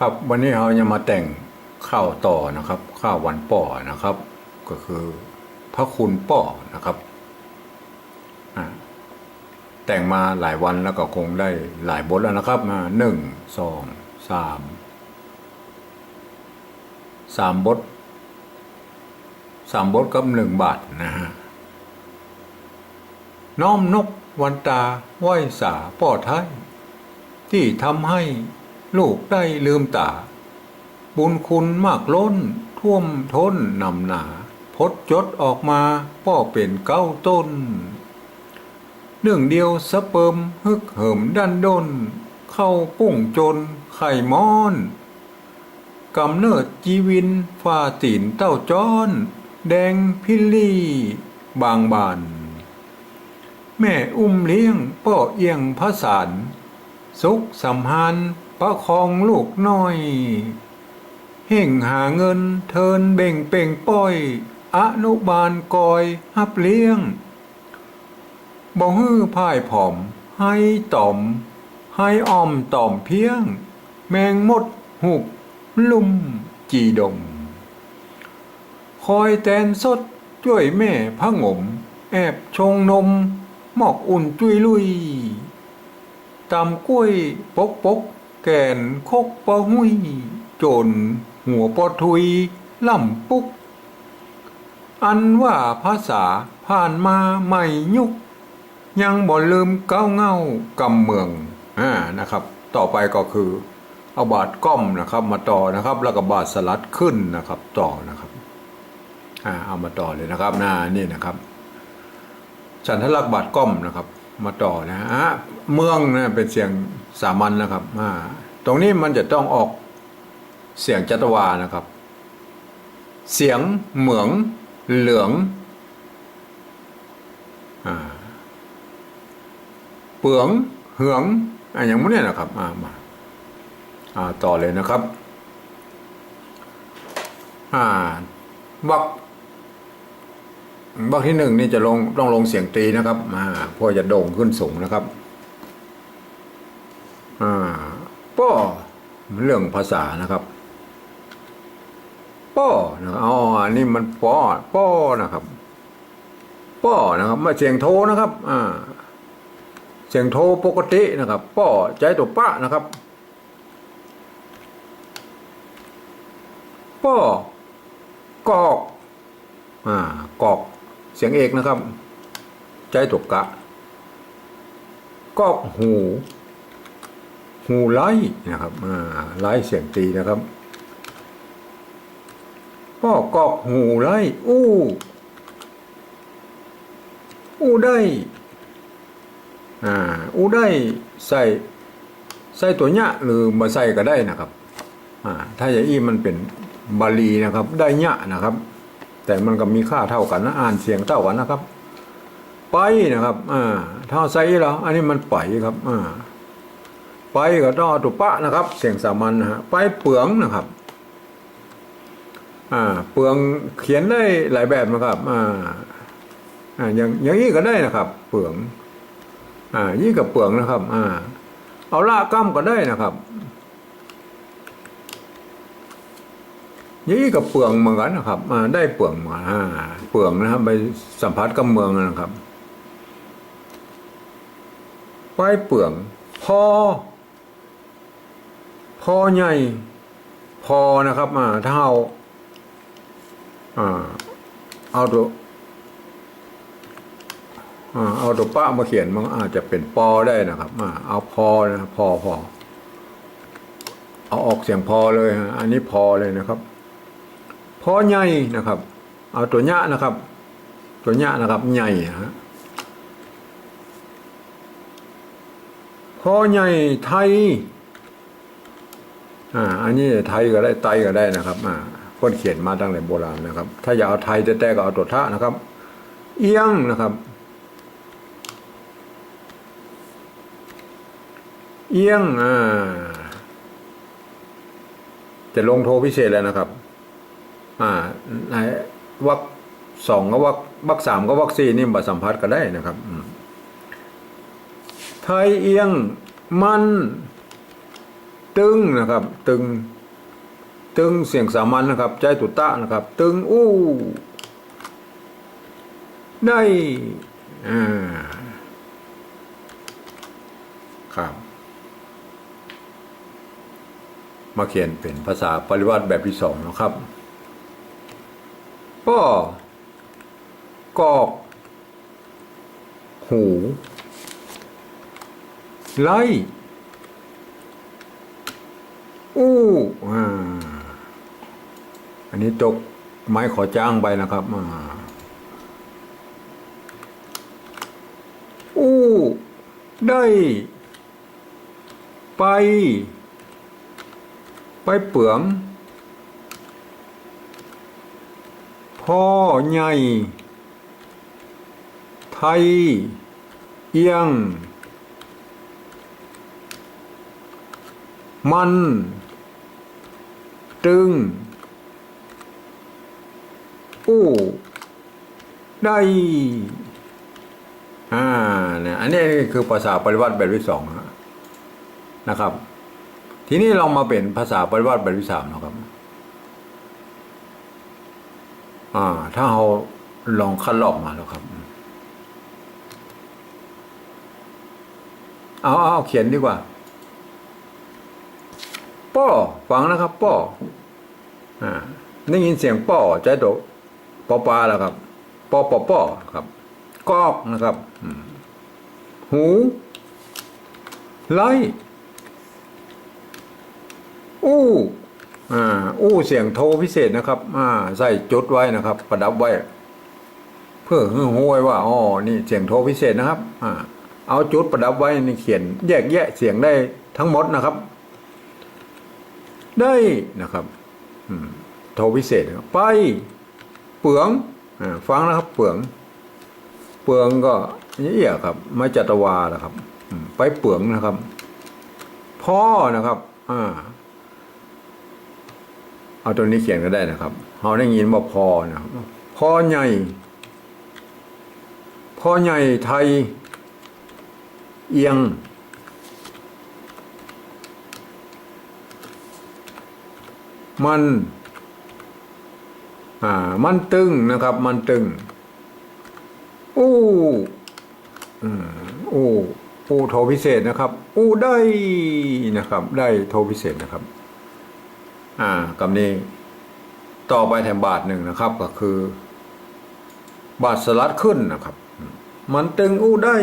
ครับวันนี้เราจะมาแต่งข้าวต่อนะครับ ข้าววันป่อนะครับ ก็คือพระคุณป่อนะครับแต่งมาหลายวันแล้วก็คงได้หลายบทแล้วนะครับมาหนึ่งสองสามสามบทสามบทกับหนึ่งบาทนะฮะน้อมนกวันตาไหวสาป่อไทยที่ทำให้ ลูกได้ลืมตา บุญคุณมากล้น ท่วมท้นนำหนาพดจดออกมาป้อเป็นเก้าต้นเนื่องเดียวสะเปิมฮึกเหิมดันดนเข้าปุ้งจนไข่มอนกำเนิดจีวินฟ้าตีนเต้าจ้อน แดงพิลลี่ บางบาน แม่อุ้มเลี้ยงป้อเอียงพระสารสุขสัมพัน ประคองลูกน้อย เห่งหาเงินเทินเบ่งเป่งป้อย อนุบาลกอยฮับเลี้ยงบ่ฮื้อพ่ายผอม ให้ต่อม ให้อ้อมต่อมเพียง แมงมดหุบ ลุ่มจีดม คอยแตนสดช่วยแม่พะงม แอบชงนม หมอกอุ่นจุยลุยตำกล้วยปกปก แก่นคกปะหุยจนหัวปอทุยล่ำปุก อันว่าภาษาผ่านมาใหม่ยุคยังบ่ลืมเก้าเง่ากำเมืองอ่านะครับ ต่อไปก็คือ เอาบาดก้อมนะครับ มาต่อนะครับ แล้วก็บาดสลัดขึ้นนะครับ ต่อนะครับอ่าเอามาต่อเลยนะครับหน้านี่นะครับฉันทลักษ์บาดก้อมนะครับ มาต่อนะฮะเมืองนะเป็นเสียง สามัญนะครับตรงนี้มันจะต้องออกเสียงจัตวานะครับ เสียงเหมือง เหลืองอเปลืองเหืองอ่าอย่างนี้นะครับามาาต่อเลยนะครับวักบักที่หนึ่งนี่จะลงต้องลงเสียงตรีนะครับมาเพื่อจะโด่งขึ้นสูงนะครับ อ่าป้อเรื่องภาษานะครับป้อนะครับอ๋ออันนี้มันป้อป้อนะครับป้อนะครับไม่เสียงโทนะครับ อ่า เสียงโทปกตินะครับป้อใจตัวป้านะครับป้อกอกอ่ากอก เสียงเอกนะครับ ใจตกกะกอกหู หูไล่นะครับอ่าไล่เสียงตีนะครับก็กอกหูไล่อู้ อู้ได้อ่าอู้ได้ใส่ใส่ตัวเนี้ยหรือมาใส่ก็ได้นะครับอ่าถ้าอย่างอี้มันเป็นบาลีนะครับ ได้เนี้ยนะครับ แต่มันก็มีค่าเท่ากันนะอ่านเสียงเท่ากันนะครับ ไปนะครับอ่าเท่าไซแล้วอันนี้มันไปครับอ่า ไปก็ต้อตุปะนะครับ เสียงสามัญนะฮะไปเปลืองนะครับอ่าเปลืองเขียนได้หลายแบบนะครับอ่าอ่าอย่างอย่างนี้ก็ได้นะครับ เปลืองอ่ายี่กับเปลืองนะครับอ่าเอาละก้ามก็ได้นะครับนี่กับเปลืองเหมือนกันนะครับอ่าได้เปลืองมาอ่าเปลืองนะครับ ไปสัมผัสกับเมืองนะครับไปเปลืองพอ พอใหญ่พอนะครับอ่าถ้าเอาอ่าเอาตัวอ่าเอาตัวป้ามาเขียนมันอาจจะเป็นปอได้นะครับอ่าเอาพอนะพอพอเอาออกเสียงพอเลยฮะอันนี้พอเลยนะครับ พอใหญ่นะครับ เอาตัวหญ้านะครับ ตัวหญ้านะครับใหญ่ฮะพอใหญ่ไทย อ่าอันนี้ไทยก็ได้ไตก็ได้นะครับอ่าคนเขียนมาตั้งแต่โบราณนะครับ ถ้าอยากเอาไทยแต่ก็เอาตัวท่านะครับ เอียงนะครับ เอียงอ่าจะลงโทพิเศษแล้วนะครับ อ่าในวักสองก็วักวักสามก็วักสี่นี่บัสัมผัสก็ได้นะครับอืไทยเอียงมัน ตึงนะครับ ตึง ตึงเสียงสามัญนะครับ ใจตุตะนะครับ ตึงอู้ได้อ่าครับ มาเขียนเป็นภาษาปริวัติแบบที่สองนะครับป้อกอกหู ไล่ อู้อ่าอันนี้ตกไม้ขอจ้างไปนะครับอ่าอู้ได้ ไป ไปเปลืองพ่อใหญ่ไทย เอียง มัน ตึง อู้ได้อ่าเนี่ยอันนี้คือภาษาปริวัติแบบที่สองนะครับ ทีนี้เรามาเป็นภาษาปริวัติแบบที่สามนะครับอ่าถ้าเราลองคัดลอกมาแล้วครับ เอาเอาเขียนดีกว่า ป้อฟังนะครับ ป้ออ่าได้ยินเสียงป้อใจโตปอปลาแล้วครับปอปอป้อครับกอกนะครับหูไล่อู้อ่าอู้เสียงโทพิเศษนะครับ อ่า ใส่จุดไว้นะครับ ประดับไว้ เพื่อให้รู้ไว้ว่าอ๋อนี่เสียงโทรพิเศษนะครับ อ่า เอาจุดประดับไว้ในเขียน แยกแยะเสียงได้ทั้งหมดนะครับ ได้นะครับโทรพิเศษครับไปเปลืองฟังนะครับ เปลืองเปลืองก็นี่อะครับไม่จัตวานะครับไปเปลืองนะครับ พ่อนะครับอ่าเอาตัวนี้เขียนก็ได้นะครับเราได้ยินว่าพอนะครับพ่อใหญ่พ่อใหญ่ไทย เอียง มันอ่ามันตึงนะครับ มันตึงอู้อืมอู้อู้โทรพิเศษนะครับ อู้ได้นะครับ ได้โทรพิเศษนะครับ อ่ากำนี้ ต่อไปแถมบาทหนึ่งนะครับ ก็คือ บาทสลัดขึ้นนะครับ มันตึงอู้ได้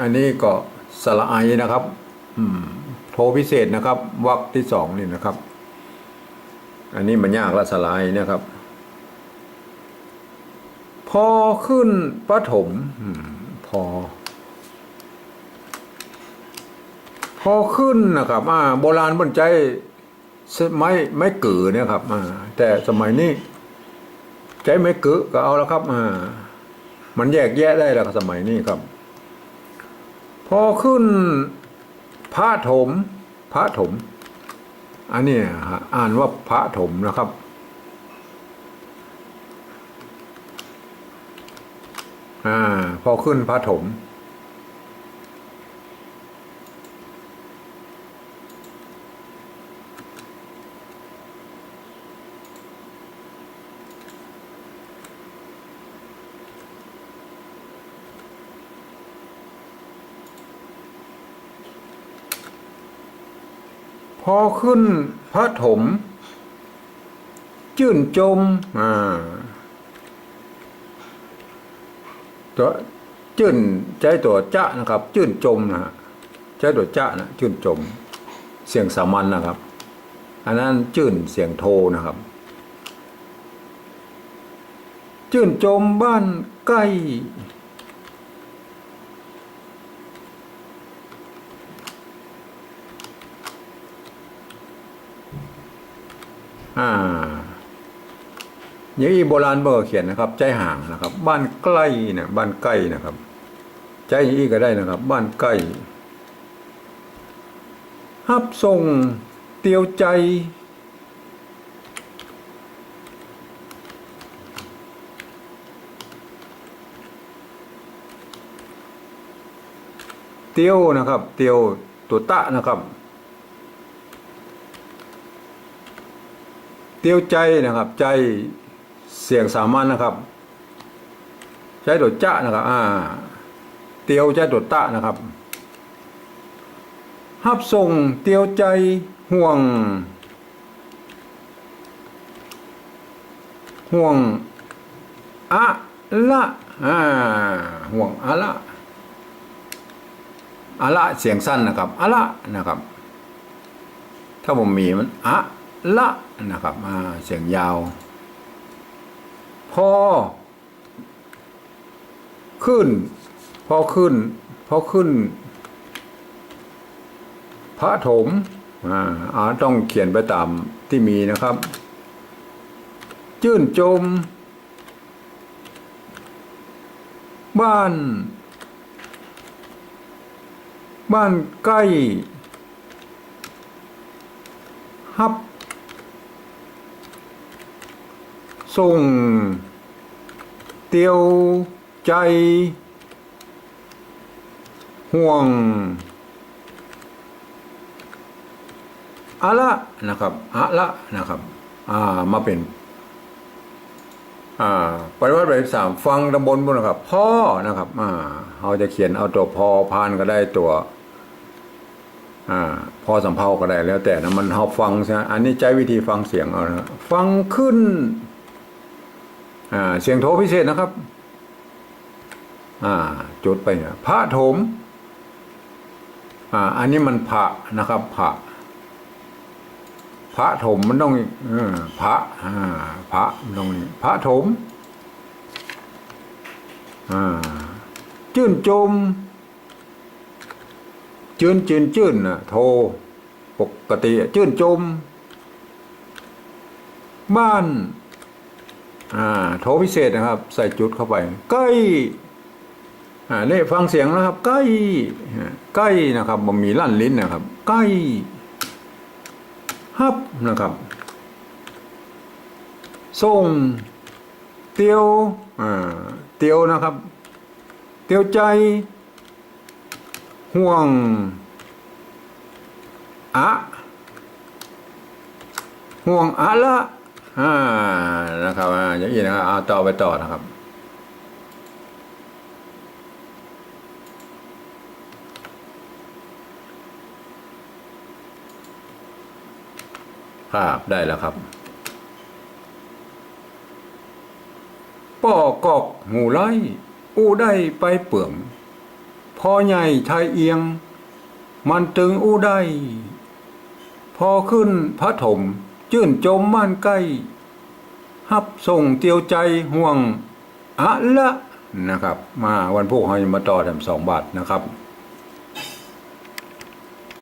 อันนี้ก็สละไอนะครับ อืม โทรพิเศษนะครับวรรคที่สองนี่นะครับ อันนี้มันยากละสละไอนะครับ พอขึ้นปฐมอืมพอ พอขึ้นนะครับอ่าโบราณบนใจไม่ไม่กือเนี่ยครับอ่าแต่สมัยนี้ใจไม่กือก็เอาแล้วครับอ่ามันแยกแยะได้แล้วสมัยนี้ครับ พอขึ้นพระถมพระถม อันนี้อ่านว่าพระถมนะครับ อ่า พอขึ้นพระถม พอขึ้นพระถม จื่นจมอ่าตัวจื่นใจตัวจะนะครับ จื่นจมนะใจตัวจะนะจื่นจม เสียงสามัญนะครับ อันนั้นจื่นเสียงโทนะครับ จื่นจมบ้านใกล้ อ่าอย่างนี้โบราณเบอร์เขียนนะครับ ใจห่างนะครับ บ้านใกล้เนี่ยบ้านใกล้นะครับ ใจอี้ก็ได้นะครับ บ้านใกล้ฮับส่งเตียวใจเตียวนะครับ เตียวตัวตะนะครับ เตียวใจนะครับ ใจเสียงสามัญนะครับใจโดดจ้านะครับ อ่า เตียวใจโดดตะนะครับฮับส่งเตียวใจห่วง ห่วงอะละอ่าห่วงอะละอะละเสียงสั้นนะครับอะละนะครับ ถ้าผมมีมันอะ ละนะครับเสียงยาว พอ ขึ้น พอขึ้น พอขึ้น พระถมอ่าอาต้องเขียนไปตามที่มีนะครับ จื่นจม บ้าน บ้านใกล้ฮับ ส่ง เตียวใจ ห่วงอะละนะครับอะละนะครับอ่ามาเป็นอ่าปริวัติแบบสามฟังตำบลบนนะครับพ่อนะครับอ่าเราจะเขียนเอาตัวพอพานก็ได้ตัวอ่าพอสำเพาก็ได้แล้วแต่นะมันเราฟังใช่ไหมอันนี้ใจวิธีฟังเสียงเอานะฟังขึ้น เสียงโทพิเศษนะครับอ่าจุดไปพระโถมอ่าอันนี้มันพระนะครับพระพระถมมันต้องอพระอ่าพระมันต้องนี่พระถมอ่าจื่นจมจื่นจื่นจื่นนะโทปกติจื่นจม บ้าน อ่าโทพิเศษนะครับ ใส่จุดเข้าไปใกล้อ่านี่ฟังเสียงนะครับใกล้ใกล้นะครับมันมีลั่นลิ้นนะครับใกล้ฮับนะครับส่งเตียวอ่าเตียวนะครับ เตียวใจ ห่วงอะห่วงอะละ อ่านะครับอ่าอย่างนี้นะครับเอาต่อไปต่อนะครับครับได้แล้วครับป้อกอกหูไล่อู้ได้ไปเปื่อง พอใหญ่ชายเอียง มันตึงอู้ได้ พอขึ้นพระถม จื่นจมม่านใกล้ฮับส่งเตียวใจห่วงอะละนะครับ มาวันพวกเราจะมาต่อแถมสองบาทนะครับ